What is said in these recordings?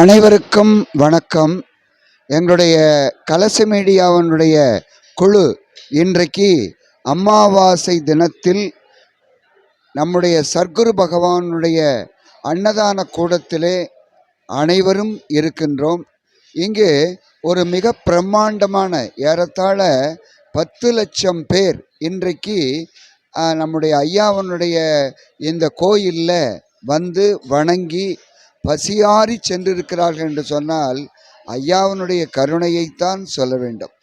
அனைவருக்கும் வணக்கம். எங்களுடைய கலச மீடியாவினுடைய குழு இன்றைக்கு அமாவாசை தினத்தில் நம்முடைய சர்க்குரு பகவானுடைய அன்னதான கூடத்திலே அனைவரும் இருக்கின்றோம். இங்கு ஒரு மிக பிரம்மாண்டமான ஏறத்தாழ பத்து லட்சம் பேர் இன்றைக்கு நம்முடைய ஐயாவனுடைய இந்த கோயிலில் வந்து வணங்கி பசியாறி சென்றிருக்கிறார்கள் என்று சொன்னால் ஐயாவனுடைய கருணையைத்தான் சொல்ல வேண்டும்.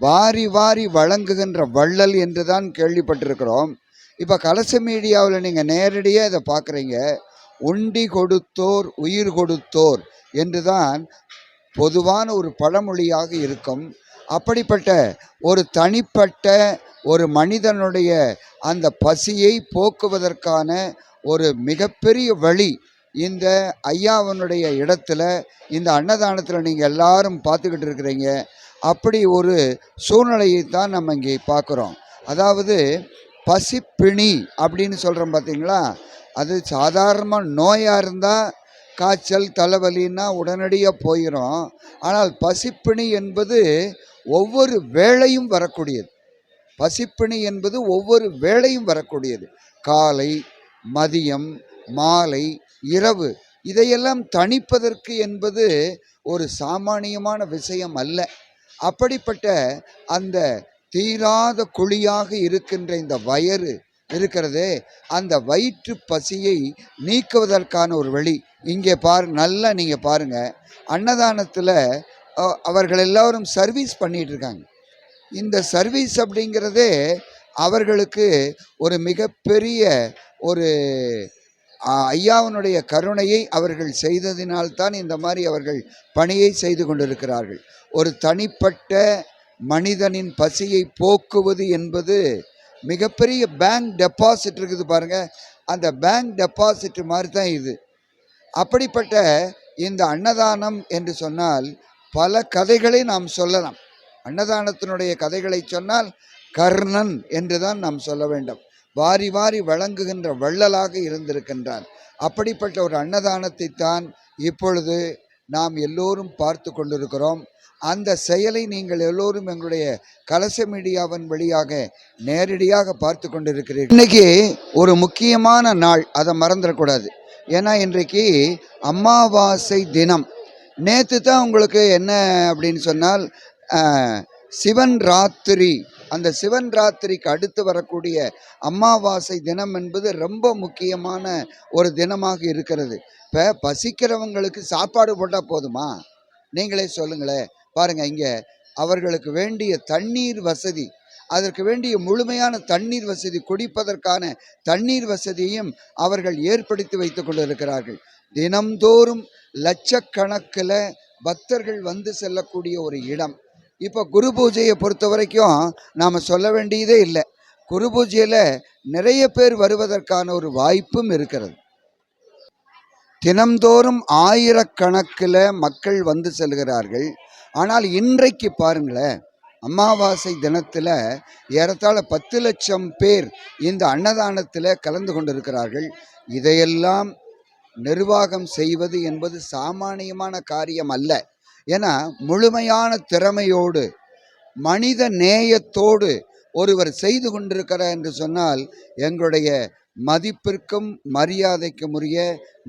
வாரி வாரி வழங்குகின்ற வள்ளல் என்று தான் கேள்விப்பட்டிருக்கிறோம். இப்போ கலச மீடியாவில் நீங்கள் நேரடியாக இதை பார்க்குறீங்க உண்டி கொடுத்தோர் உயிர் கொடுத்தோர் என்று தான் பொதுவான ஒரு பழமொழியாக இருக்கும். அப்படிப்பட்ட ஒரு தனிப்பட்ட ஒரு மனிதனுடைய அந்த பசியை போக்குவதற்கான ஒரு மிகப்பெரிய வழி இந்த ஐயாவனுடைய இடத்துல இந்த அன்னதானத்தில் நீங்கள் எல்லாரும் பார்த்துக்கிட்டு இருக்கிறீங்க. அப்படி ஒரு சூழ்நிலையை தான் நம்ம இங்கே பார்க்குறோம். அதாவது பசிப்பிணி அப்படின்னு சொல்கிறோம் பார்த்தீங்களா அது சாதாரணமாக நோயாக இருந்தால் காய்ச்சல் தலைவலின்னா உடனடியாக போயிடும் ஆனால் பசிப்பிணி என்பது ஒவ்வொரு வேளையும் வரக்கூடியது. பசிப்பிணி என்பது ஒவ்வொரு வேளையும் வரக்கூடியது. காலை மதியம் மாலை இரவு. இதையெல்லாம் தணிப்பதற்கு என்பது ஒரு சாமானியமான விஷயம் அல்ல. அப்படிப்பட்ட அந்த தீராத குழியாக இருக்கின்ற இந்த வயறு இருக்கிறதே அந்த வயிற்று பசியை நீக்குவதற்கான ஒரு வழி. இங்கே பாரு நல்லா நீங்கள் பாருங்கள் அன்னதானத்தில் அவர்கள் எல்லோரும் சர்வீஸ் பண்ணிகிட்டு இருக்காங்க. இந்த சர்வீஸ் அப்படிங்கிறதே அவர்களுக்கு ஒரு மிகப்பெரிய ஒரு ஐயாவினுடைய கருணையை அவர்கள் செய்ததினால்தான் இந்த மாதிரி அவர்கள் பணியை செய்து கொண்டிருக்கிறார்கள். ஒரு தனிப்பட்ட மனிதனின் பசியை போக்குவது என்பது மிகப்பெரிய பேங்க் டெபாசிட் இருக்குது பாருங்க. அந்த பேங்க் டெபாசிட் மாதிரி தான் இது. அப்படிப்பட்ட இந்த அன்னதானம் என்று சொன்னால் பல கதைகளை நாம் சொல்லலாம். அன்னதானத்தினுடைய கதைகளை சொன்னால் கர்ணன் என்று தான் நாம் சொல்ல வேண்டும். வாரி வாரி வழங்குகின்ற வள்ளலாக இருந்திருக்கின்றான். அப்படிப்பட்ட ஒரு அன்னதானத்தை தான் இப்பொழுது நாம் எல்லோரும் பார்த்து கொண்டிருக்கிறோம். அந்த செயலை நீங்கள் எல்லோரும் எங்களுடைய கலச மீடியாவின் வழியாக நேரடியாக பார்த்து கொண்டிருக்கிறீர்கள். இன்றைக்கி ஒரு முக்கியமான நாள் அதை மறந்துடக்கூடாது. ஏன்னா இன்றைக்கு அமாவாசை தினம். நேற்று தான் உங்களுக்கு என்ன அப்படின்னு சொன்னால் சிவன் ராத்திரி அந்த சிவன் ராத்திரிக்கு அடுத்து வரக்கூடிய அமாவாசை தினம் என்பது ரொம்ப முக்கியமான ஒரு தினமாக இருக்கிறது. இப்போ பசிக்கிறவங்களுக்கு சாப்பாடு போட்டால் போதுமா? நீங்களே சொல்லுங்களேன். பாருங்கள் இங்கே அவர்களுக்கு வேண்டிய தண்ணீர் வசதி அதற்கு வேண்டிய முழுமையான தண்ணீர் வசதி குடிப்பதற்கான தண்ணீர் வசதியையும் அவர்கள் ஏற்படுத்தி வைத்து கொண்டிருக்கிறார்கள். தினம்தோறும் லட்சக்கணக்கில் பக்தர்கள் வந்து செல்லக்கூடிய ஒரு இடம். இப்போ குரு பூஜையை பொறுத்த வரைக்கும் நாம் சொல்ல வேண்டியதே இல்லை. குரு பூஜையில் நிறைய பேர் வருவதற்கான ஒரு வாய்ப்பும் இருக்கிறது. தினம்தோறும் ஆயிரக்கணக்கில் மக்கள் வந்து செல்கிறார்கள். ஆனால் இன்றைக்கு பாருங்களேன் அமாவாசை தினத்தில் ஏறத்தாழ பத்து லட்சம் பேர் இந்த அன்னதானத்தில் கலந்து கொண்டிருக்கிறார்கள். இதையெல்லாம் நிர்வாகம் செய்வது என்பது சாமானியமான காரியம் அல்ல. ஏன்னா முழுமையான திறமையோடு மனித நேயத்தோடு ஒருவர் செய்து கொண்டிருக்கிறார் என்று சொன்னால் எங்களுடைய மதிப்பிற்கும் மரியாதைக்கும் உரிய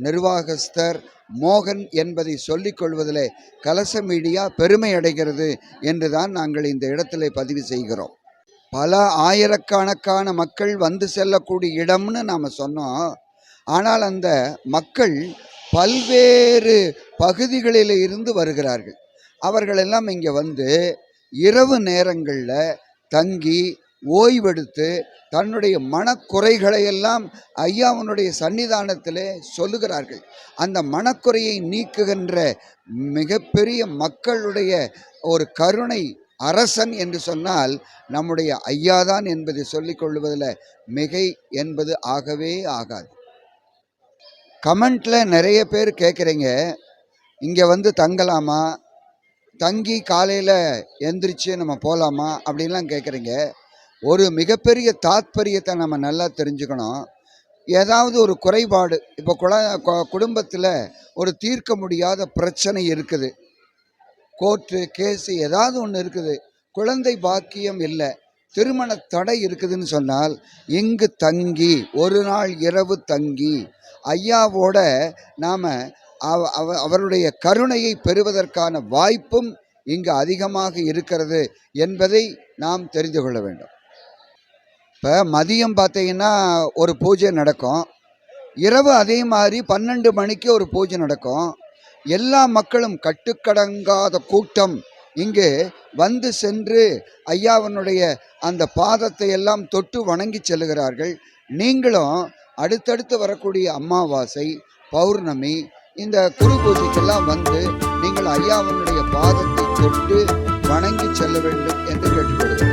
நிர்வாகஸ்தர் மோகன் என்பதை சொல்லிக் கொள்வதில் கலச மீடியா பெருமை அடைகிறது என்று தான் நாங்கள் இந்த இடத்துல பதிவு செய்கிறோம். பல ஆயிரக்கணக்கான மக்கள் வந்து செல்லக்கூடிய இடம்னு நாம் சொன்னோம். ஆனால் அந்த மக்கள் பல்வேறு பகுதிகளில் இருந்து வருகிறார்கள். அவர்களெல்லாம் இங்கே வந்து இரவு நேரங்களில் தங்கி ஓய்வெடுத்து தன்னுடைய மனக்குறைகளையெல்லாம் ஐயாவனுடைய சன்னிதானத்திலே சொல்லுகிறார்கள். அந்த மனக்குறையை நீக்குகின்ற மிகப்பெரிய மக்களுடைய ஒரு கருணை அரசன் என்று சொன்னால் நம்முடைய ஐயாதான் என்பதை சொல்லிக் கொள்வதில் மிகை என்பது ஆகவே ஆகாது. கமெண்ட்ல நிறைய பேர் கேட்குறீங்க இங்கே வந்து தங்கலாமா? தங்கி காலையில் எந்திரிச்சு நம்ம போகலாமா அப்படின்லாம் கேட்குறீங்க ஒரு மிகப்பெரிய தாத்பரியத்தை நம்ம நல்லா தெரிஞ்சுக்கணும். ஏதாவது ஒரு குறைபாடு இப்போ குல குடும்பத்தில் ஒரு தீர்க்க முடியாத பிரச்சனை இருக்குது. கோர்ட்டு கேஸு ஏதாவது ஒன்று இருக்குது. குழந்தை பாக்கியம் இல்லை. திருமண தடை இருக்குதுன்னு சொன்னால் இங்கு தங்கி ஒரு நாள் இரவு தங்கி ஐயாவோட நாம் அவ அவ- அவருடைய கருணையை பெறுவதற்கான வாய்ப்பும் இங்கு அதிகமாக இருக்கிறது என்பதை நாம் தெரிந்து கொள்ள வேண்டும். இப்போ மதியம் பார்த்தீங்கன்னா ஒரு பூஜை நடக்கும். இரவு அதே மாதிரி பன்னெண்டு மணிக்கு ஒரு பூஜை நடக்கும். எல்லா மக்களும் கட்டுக்கடங்காத கூட்டம் இங்கு வந்து சென்று ஐயாவனுடைய அந்த பாதத்தை எல்லாம் தொட்டு வணங்கி செல்கிறார்கள் நீங்களும் அடுத்தடுத்து வரக்கூடிய அமாவாசை பௌர்ணமி இந்த குரு பூஜைக்கெல்லாம் வந்து நீங்கள் ஐயாவனுடைய பாதத்தை தொட்டு வணங்கி செல்ல வேண்டும் என்று கேட்டுக்கொள்கிறேன்.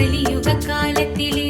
അലിയുഗകാലത്തിലെ